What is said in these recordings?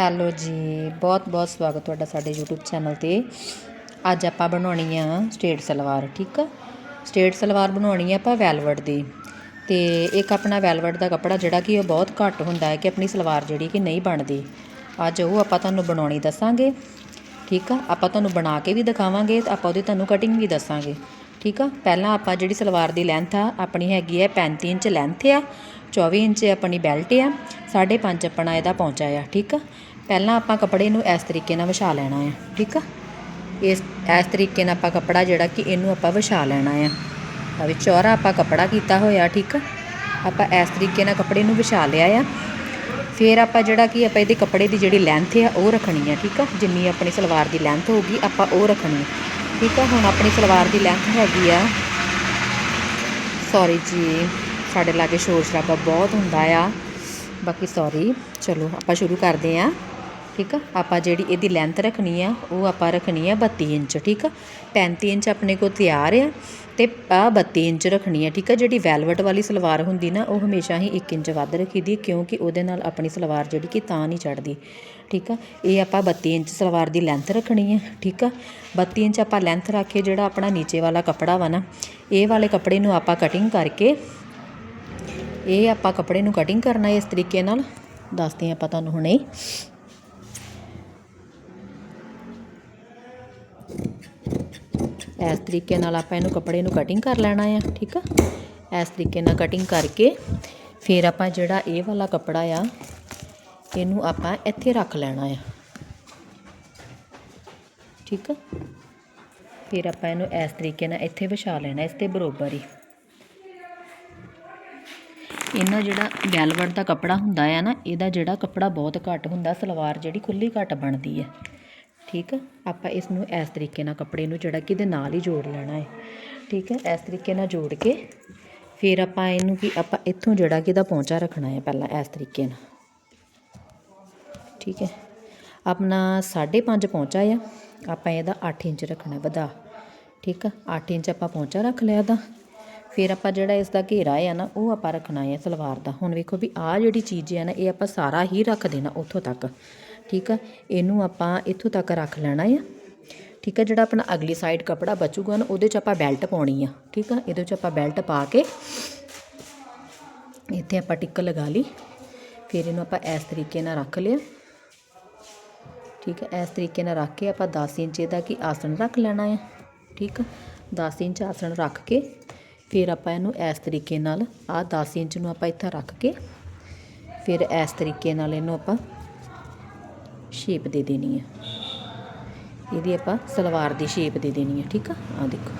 Hello ਜੀ, ਬਹੁਤ ਬਹੁਤ ਸਵਾਗਤ ਤੁਹਾਡਾ ਸਾਡੇ YouTube ਚੈਨਲ ਤੇ। ਅੱਜ ਆਪਾਂ ਬਣਾਉਣੀ ਆ ਸਟੇਟ ਸਲਵਾਰ, ਠੀਕ ਆ? ਸਟੇਟ ਸਲਵਾਰ ਬਣਾਉਣੀ ਆ ਆਪਾਂ ਵੈਲਵਟ ਦੀ। ਤੇ ਇੱਕ ਆਪਣਾ ਵੈਲਵਟ ਦਾ ਕੱਪੜਾ ਜਿਹੜਾ ਕਿ ਉਹ ਬਹੁਤ ਘੱਟ ਹੁੰਦਾ ਹੈ ਕਿ ਆਪਣੀ ਸਲਵਾਰ ਜਿਹੜੀ ਕਿ ਨਹੀਂ ਬਣਦੀ। ਅੱਜ ਉਹ ਆਪਾਂ ਤੁਹਾਨੂੰ ਬਣਾਉਣੀ ਦੱਸਾਂਗੇ, ਠੀਕ ਆ? ਆਪਾਂ ਤੁਹਾਨੂੰ ਬਣਾ ਕੇ ਵੀ ਦਿਖਾਵਾਂਗੇ ਤੇ ਆਪਾਂ ਉਹਦੀ ਤੁਹਾਨੂੰ ਕਟਿੰਗ ਵੀ ਦੱਸਾਂਗੇ, ਠੀਕ ਆ? ਪਹਿਲਾਂ ਆਪਾਂ ਜਿਹੜੀ ਸਲਵਾਰ ਦੀ ਲੈਂਥ ਆ, ਆਪਣੀ ਹੈਗੀ ਹੈ 35 ਇੰਚ ਲੈਂਥ ਆ। 24 ਇੰਚ ਆਪਣੀ ਬੈਲਟ ਆ 5.5 ਆਪਣਾ ਇਹਦਾ ਪਹੁੰਚਾ ਆ, ਠੀਕ ਆ? ਪਹਿਲਾਂ ਆਪਾਂ ਕੱਪੜੇ ਨੂੰ ਇਸ ਤਰੀਕੇ ਨਾਲ ਵਿਛਾ ਲੈਣਾ ਆ, ਠੀਕ ਆ? ਇਸ ਇਸ ਤਰੀਕੇ ਨਾਲ ਆਪਾਂ ਕੱਪੜਾ ਜਿਹੜਾ ਕਿ ਇਹਨੂੰ ਆਪਾਂ ਵਿਛਾ ਲੈਣਾ ਆ। ਆ ਵੀ ਚੌਰਾ ਆਪਾਂ ਕੱਪੜਾ ਕੀਤਾ ਹੋਇਆ, ਠੀਕ ਆ? ਆਪਾਂ ਇਸ ਤਰੀਕੇ ਨਾਲ ਕੱਪੜੇ ਨੂੰ ਵਿਛਾ ਲਿਆ ਆ। ਫਿਰ ਆਪਾਂ ਜਿਹੜਾ ਕਿ ਆਪਾਂ ਇਹਦੇ ਕੱਪੜੇ ਦੀ ਜਿਹੜੀ ਲੈਂਥ ਆ, ਉਹ ਰੱਖਣੀ ਆ, ਠੀਕ ਆ? ਜਿੰਨੀ ਆਪਣੀ ਸਲਵਾਰ ਦੀ ਲੈਂਥ ਹੋਊਗੀ, ਆਪਾਂ ਉਹ ਰੱਖਣੀ ਠੀਕ ਆ? ਹੁਣ ਆਪਣੀ ਸਲਵਾਰ ਦੀ ਲੈਂਥ ਹੈਗੀ ਆ ਸੌਰੀ ਜੀ ਸਾਡੇ ਲਾਗੇ ਸ਼ੋਰ ਸ਼ਰਾਬਾ ਬਹੁਤ ਹੁੰਦਾ ਆ। ਬਾਕੀ ਸੌਰੀ ਚਲੋ ਆਪਾਂ ਸ਼ੁਰੂ ਕਰਦੇ ਆ, ਠੀਕ ਆ? ਆਪਾਂ ਜਿਹੜੀ ਇਹਦੀ ਲੈਂਥ ਰੱਖਣੀ ਆ, ਉਹ ਆਪਾਂ ਰੱਖਣੀ ਆ 32 ਇੰਚ, ਠੀਕ ਆ? 35 ਇੰਚ ਆਪਣੇ ਕੋਲ ਤਿਆਰ ਆ ਤੇ ਆ 32 ਇੰਚ ਰੱਖਣੀ ਆ, ਠੀਕ ਆ? ਜਿਹੜੀ ਵੈਲਵਟ ਵਾਲੀ ਸਲਵਾਰ ਹੁੰਦੀ ਨਾ, ਉਹ ਹਮੇਸ਼ਾ ਹੀ 1 ਇੰਚ ਵੱਧ ਰੱਖੀਦੀ ਕਿਉਂਕਿ ਉਹਦੇ ਨਾਲ ਆਪਣੀ ਸਲਵਾਰ ਜਿਹੜੀ ਕਿ ਤਾਂ ਨਹੀਂ ਚੜਦੀ, ਠੀਕ ਆ? ਇਹ ਆਪਾਂ 32 ਇੰਚ ਸਲਵਾਰ ਦੀ ਲੈਂਥ ਰੱਖਣੀ ਆ, ਠੀਕ ਆ? 32 ਇੰਚ ਆਪਾਂ ਲੈਂਥ ਰੱਖ ਕੇ ਜਿਹੜਾ ਆਪਣਾ ਨੀਚੇ ਵਾਲਾ ਕੱਪੜਾ ਵਾ ਨਾ, ਇਹ ਵਾਲੇ ਕੱਪੜੇ ਨੂੰ ਆਪਾਂ ਕਟਿੰਗ ਕਰਕੇ ਇਹ ਆਪਾਂ ਕੱਪੜੇ ਨੂੰ ਕਟਿੰਗ ਕਰਨਾ ਇਸ ਤਰੀਕੇ ਨਾਲ। ਦੱਸਦੇ ਹਾਂ ਆਪਾਂ ਤੁਹਾਨੂੰ ਹੁਣੇ। ਇਸ ਤਰੀਕੇ ਨਾਲ ਆਪਾਂ ਇਹਨੂੰ ਕੱਪੜੇ ਨੂੰ ਕਟਿੰਗ ਕਰ ਲੈਣਾ ਆ ਠੀਕ ਆ? ਇਸ ਤਰੀਕੇ ਨਾਲ ਕਟਿੰਗ ਕਰਕੇ ਫਿਰ ਆਪਾਂ ਜਿਹੜਾ ਇਹ ਵਾਲਾ ਕੱਪੜਾ ਆ, ਇਹਨੂੰ ਆਪਾਂ ਇੱਥੇ ਰੱਖ ਲੈਣਾ ਆ। ਠੀਕ ਆ? ਫਿਰ ਆਪਾਂ ਇਹਨੂੰ ਇਸ ਤਰੀਕੇ ਨਾਲ ਇੱਥੇ ਵਿਛਾ ਲੈਣਾ, ਇਸ ਤੇ ਬਰੋਬਰ ਹੀ। ਇਹਨਾਂ ਜਿਹੜਾ ਵੈਲਵਟ ਦਾ ਕੱਪੜਾ ਹੁੰਦਾ ਆ ਨਾ, ਇਹਦਾ ਜਿਹੜਾ ਕੱਪੜਾ ਬਹੁਤ ਘੱਟ ਹੁੰਦਾ, ਸਲਵਾਰ ਜਿਹੜੀ ਖੁੱਲੀ ਘੱਟ ਬਣਦੀ ਹੈ ਠੀਕ ਆ? ਆਪਾਂ ਇਸ ਨੂੰ ਇਸ ਤਰੀਕੇ ਨਾਲ ਕੱਪੜੇ ਨੂੰ ਜਿਹੜਾ ਕਿ ਇਹਦੇ ਨਾਲ ਹੀ ਜੋੜ ਲੈਣਾ ਹੈ। ਠੀਕ ਹੈ ਇਸ ਤਰੀਕੇ ਨਾਲ ਜੋੜ ਕੇ ਫਿਰ ਆਪਾਂ ਇਹਨੂੰ ਕਿ, ਆਪਾਂ ਇੱਥੋਂ ਜਿਹੜਾ ਕਿ ਇਹਦਾ ਪਹੁੰਚਾ ਰੱਖਣਾ ਹੈ ਪਹਿਲਾਂ ਇਸ ਤਰੀਕੇ ਨਾਲ। ਠੀਕ ਹੈ? ਆਪਣਾ 5.5 ਪਹੁੰਚਾ ਆ। ਆਪਾਂ ਇਹਦਾ 8 ਇੰਚ ਰੱਖਣਾ ਵਧਾ। ਠੀਕ ਆ? 8 ਇੰਚ ਆਪਾਂ ਪਹੁੰਚਾ ਰੱਖ ਲਿਆ ਦਾ ਫਿਰ ਆਪਾਂ ਜਿਹੜਾ ਇਸ ਦਾ ਘੇਰਾ ਹੈ ਨਾ, ਉਹ ਆਪਾਂ ਰੱਖਣਾ ਹੈ ਸਲਵਾਰ ਦਾ। ਹੁਣ ਵੇਖੋ ਵੀ ਆਹ ਜਿਹੜੀ ਚੀਜ਼ ਹੈ ਨਾ, ਇਹ ਆਪਾਂ ਸਾਰਾ ਹੀ ਰੱਖ ਦੇਣਾ ਉੱਥੋਂ ਤੱਕ। ਠੀਕ ਆ? ਇਹਨੂੰ ਆਪਾਂ ਇੱਥੋਂ ਤੱਕ ਰੱਖ ਲੈਣਾ ਆ। ਠੀਕ ਆ? ਜਿਹੜਾ ਆਪਣਾ ਅਗਲੀ ਸਾਈਡ ਕਪੜਾ ਬਚੂਗਾ ਨਾ, ਉਹਦੇ 'ਚ ਆਪਾਂ ਬੈਲਟ ਪਾਉਣੀ ਆ। ਠੀਕ ਆ? ਇਹਦੇ 'ਚ ਆਪਾਂ ਬੈਲਟ ਪਾ ਕੇ ਇੱਥੇ ਆਪਾਂ ਟਿੱਕ ਲਗਾ ਲਈ। ਫਿਰ ਇਹਨੂੰ ਆਪਾਂ ਇਸ ਤਰੀਕੇ ਨਾਲ ਰੱਖ ਲਿਆ। ਠੀਕ ਹੈ ਇਸ ਤਰੀਕੇ ਨਾਲ ਰੱਖ ਕੇ ਆਪਾਂ 10 ਇੰਚ ਦਾ ਕੀ ਆਸਣ ਰੱਖ ਲੈਣਾ ਹੈ ਠੀਕ ਆ? 10 ਇੰਚ ਆਸਣ ਰੱਖ ਕੇ ਫਿਰ ਆਪਾਂ ਇਹਨੂੰ ਇਸ ਤਰੀਕੇ ਨਾਲ ਆਹ 10 ਇੰਚ ਨੂੰ ਆਪਾਂ ਇੱਥੇ ਰੱਖ ਕੇ ਫਿਰ ਇਸ ਤਰੀਕੇ ਨਾਲ ਇਹਨੂੰ ਆਪਾਂ ਸ਼ੇਪ ਦੇ ਦੇਣੀ ਹੈ ਇਹਦੀ ਆਪਾਂ ਸਲਵਾਰ ਦੀ ਸ਼ੇਪ ਦੇ ਦੇਣੀ ਹੈ ਠੀਕ ਆ? ਆ ਦੇਖੋ।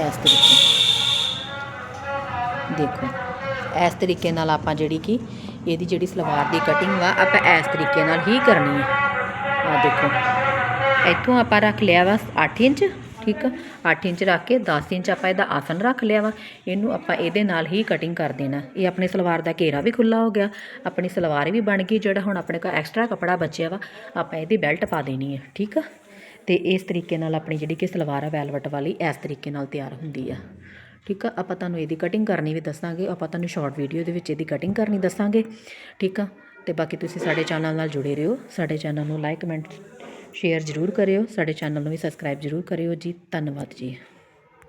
ਇਸ ਤਰੀਕੇ ਦੇਖੋ, ਇਸ ਤਰੀਕੇ ਨਾਲ ਆਪਾਂ ਜਿਹੜੀ ਕਿ ਇਹਦੀ ਜਿਹੜੀ ਸਲਵਾਰ ਦੀ ਕਟਿੰਗ ਵਾ, ਆਪਾਂ ਇਸ ਤਰੀਕੇ ਨਾਲ ਹੀ ਕਰਨੀ ਹੈ ਆ ਦੇਖੋ। ਇੱਥੋਂ ਆਪਾਂ ਰੱਖ ਲਿਆ ਵਾ 8 ਇੰਚ। ਠੀਕ ਆ? 8 ਇੰਚ ਰੱਖ ਕੇ 10 ਇੰਚ ਆਪਾਂ ਇਹਦਾ ਆਸਨ ਰੱਖ ਲਿਆ ਵਾ। ਇਹਨੂੰ ਆਪਾਂ ਇਹਦੇ ਨਾਲ ਹੀ ਕਟਿੰਗ ਕਰ ਦੇਣਾ। ਇਹ ਆਪਣੇ ਸਲਵਾਰ ਦਾ ਘੇਰਾ ਵੀ ਖੁੱਲਾ ਹੋ ਗਿਆ। ਆਪਣੀ ਸਲਵਾਰ ਵੀ ਬਣ ਗਈ, ਜਿਹੜਾ ਹੁਣ ਆਪਣੇ ਕੋਲ ਐਕਸਟਰਾ ਕਪੜਾ ਬਚਿਆ ਵਾ, ਆਪਾਂ ਇਹਦੀ ਬੈਲਟ ਪਾ ਦੇਣੀ ਹੈ ਠੀਕ ਆ? ਤੇ ਇਸ ਤਰੀਕੇ ਨਾਲ ਆਪਣੀ ਜਿਹੜੀ ਕਿ ਸਲਵਾਰ ਆ ਵੈਲਵਟ ਵਾਲੀ, ਇਸ ਤਰੀਕੇ ਨਾਲ ਤਿਆਰ ਹੁੰਦੀ ਆ। ਠੀਕ ਆ? ਆਪਾਂ ਤੁਹਾਨੂੰ ਇਹਦੀ ਕਟਿੰਗ ਕਰਨੀ ਵੀ ਦੱਸਾਂਗੇ। ਆਪਾਂ ਤੁਹਾਨੂੰ ਸ਼ਾਰਟ ਵੀਡੀਓ ਦੇ ਵਿੱਚ ਇਹਦੀ ਕਟਿੰਗ ਕਰਨੀ ਦੱਸਾਂਗੇ। ਠੀਕ ਆ? ਤੇ ਬਾਕੀ ਤੁਸੀਂ ਸਾਡੇ ਚੈਨਲ ਨਾਲ ਜੁੜੇ ਰਹੋ। ਸਾਡੇ ਚੈਨਲ ਨੂੰ ਲਾਈਕ ਕਮੈਂਟ ਸ਼ੇਅਰ ਜ਼ਰੂਰ ਕਰਿਓ ਸਾਡੇ ਚੈਨਲ ਨੂੰ ਵੀ ਸਬਸਕ੍ਰਾਈਬ ਜ਼ਰੂਰ ਕਰਿਓ ਜੀ ਧੰਨਵਾਦ ਜੀ।